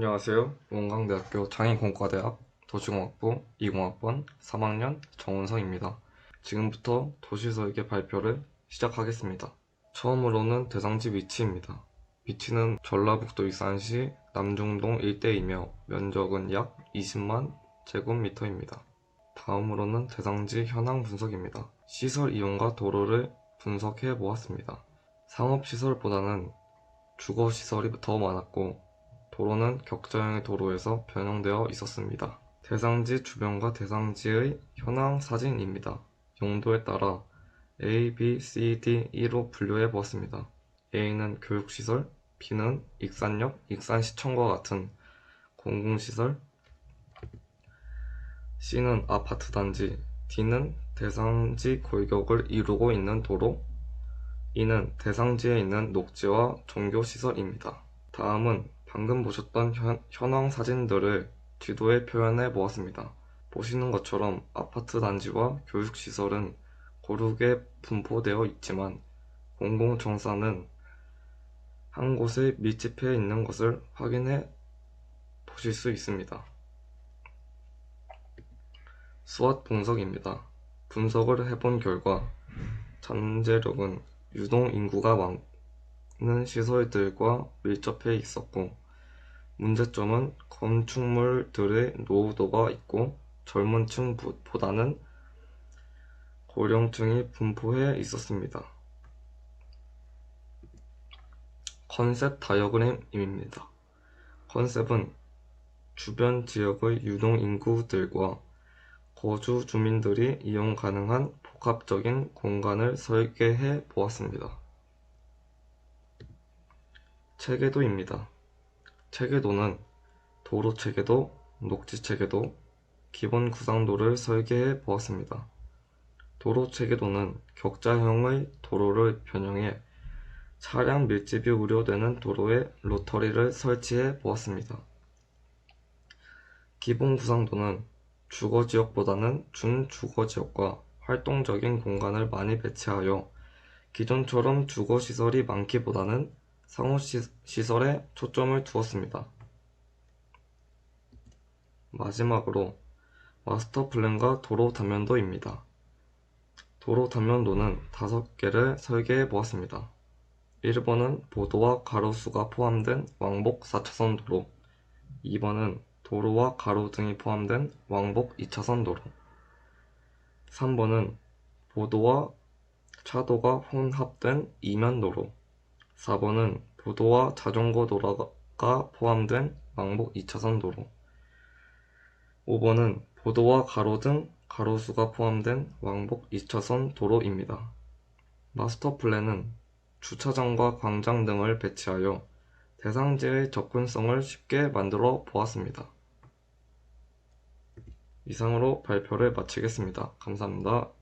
안녕하세요. 원광대학교 장인공과대학 도시공학부 20학번 3학년 정은성입니다. 지금부터 도시설계 발표를 시작하겠습니다. 처음으로는 대상지 위치입니다. 위치는 전라북도 익산시 남중동 일대이며 면적은 약 20만 제곱미터입니다. 다음으로는 대상지 현황 분석입니다. 시설 이용과 도로를 분석해 보았습니다. 상업시설보다는 주거시설이 더 많았고 도로는 격자형의 도로에서 변형되어 있었습니다. 대상지 주변과 대상지의 현황 사진입니다. 용도에 따라 A, B, C, D, E로 분류해 보았습니다. A는 교육시설, B는 익산역, 익산시청과 같은 공공시설, C는 아파트 단지, D는 대상지 골격을 이루고 있는 도로, E는 대상지에 있는 녹지와 종교시설입니다. 다음은 방금 보셨던 현, 현황 사진들을 지도에 표현해 보았습니다. 보시는 것처럼 아파트 단지와 교육시설은 고르게 분포되어 있지만 공공청사는 한 곳에 밀집해 있는 것을 확인해 보실 수 있습니다. 수완 분석입니다. 분석을 해본 결과 잠재력은 유동 인구가 많은 시설들과 밀접해 있었고 문제점은 건축물들의 노후도가 있고 젊은 층보다는 고령층이 분포해 있었습니다. 컨셉 다이어그램입니다. 컨셉은 주변 지역의 유동 인구들과 거주 주민들이 이용 가능한 복합적인 공간을 설계해 보았습니다. 체계도입니다. 체계도는 도로 체계도, 녹지 체계도, 기본 구상도를 설계해 보았습니다. 도로 체계도는 격자형의 도로를 변형해 차량 밀집이 우려되는 도로에 로터리를 설치해 보았습니다. 기본 구상도는 주거 지역보다는 준주거 지역과 활동적인 공간을 많이 배치하여 기존처럼 주거 시설이 많기보다는 상호 시설에 초점을 두었습니다. 마지막으로 마스터 플랜과 도로 단면도입니다. 도로 단면도는 5개를 설계해 보았습니다. 1번은 보도와 가로수가 포함된 왕복 4차선 도로 2번은 도로와 가로 등이 포함된 왕복 2차선 도로 3번은 보도와 차도가 혼합된 이면 도로 4번은 보도와 자전거 도로가 포함된 왕복 2차선 도로 5번은 보도와 가로 등 가로수가 포함된 왕복 2차선 도로입니다. 마스터 플랜은 주차장과 광장 등을 배치하여 대상지의 접근성을 쉽게 만들어 보았습니다. 이상으로 발표를 마치겠습니다. 감사합니다.